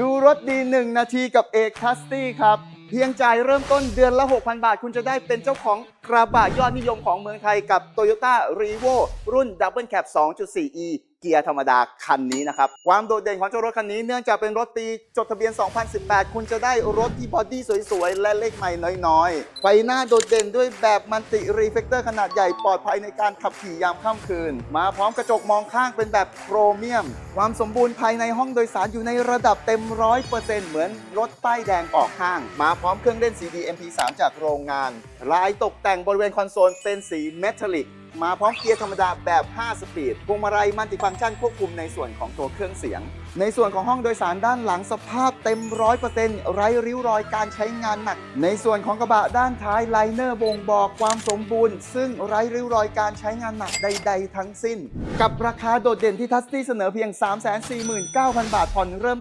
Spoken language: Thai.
ดูรถดี 1 นาทีกับเอกทัสตี้ครับ เพียงจ่ายเริ่มต้นเดือนละ 6,000 บาท คุณจะได้เป็นเจ้าของกระบะยอดนิยมของเมืองไทยกับ Toyota r e v o รุ่น Double Cab 2.4e เกียร์ธรรมดาคันนี้นะครับ ความโดดเด่นของเจ้ารถคันนี้เนื่องจากเป็นรถปีจดทะเบียน 2018 คุณจะได้รถที่บอดี้สวยๆ และเลขใหม่น้อยๆ ไฟหน้าโดดเด่นด้วยแบบมันติรีเฟกเตอร์ขนาดใหญ่ปลอดภัยในการขับขี่ยามค่ำคืน มาพร้อมกระจกมองข้างเป็นแบบโครเมียม ความสมบูรณ์ภายในห้องโดยสารอยู่ในระดับเต็มร้อยเปอร์เซ็นต์เหมือนรถป้ายแดงออกห้าง มาพร้อมเครื่องเล่น CD MP3 จากโรงงานลายตกแต่งบริเวณคอนโซลเป็นสีเมทัลลิก มาพร้อมเกียร์ธรรมดาแบบ 5 สปีดพวงมาลัยมัลติฟังก์ชันควบคุมในส่วนของตัวเครื่องเสียง ในส่วนของห้องโดยสารด้านหลังสภาพเต็ม 100%ไร้ริ้วรอยการใช้งานหนัก ในส่วนของกระบะด้านท้ายไลเนอร์บ่งบอกความสมบูรณ์ ซึ่งไร้ริ้วรอยการใช้งานหนักใด ๆ ทั้งสิ้น กับราคาโดดเด่นที่ทัสตี้เสนอเพียง 349,000 บาทผ่อนเริ่ม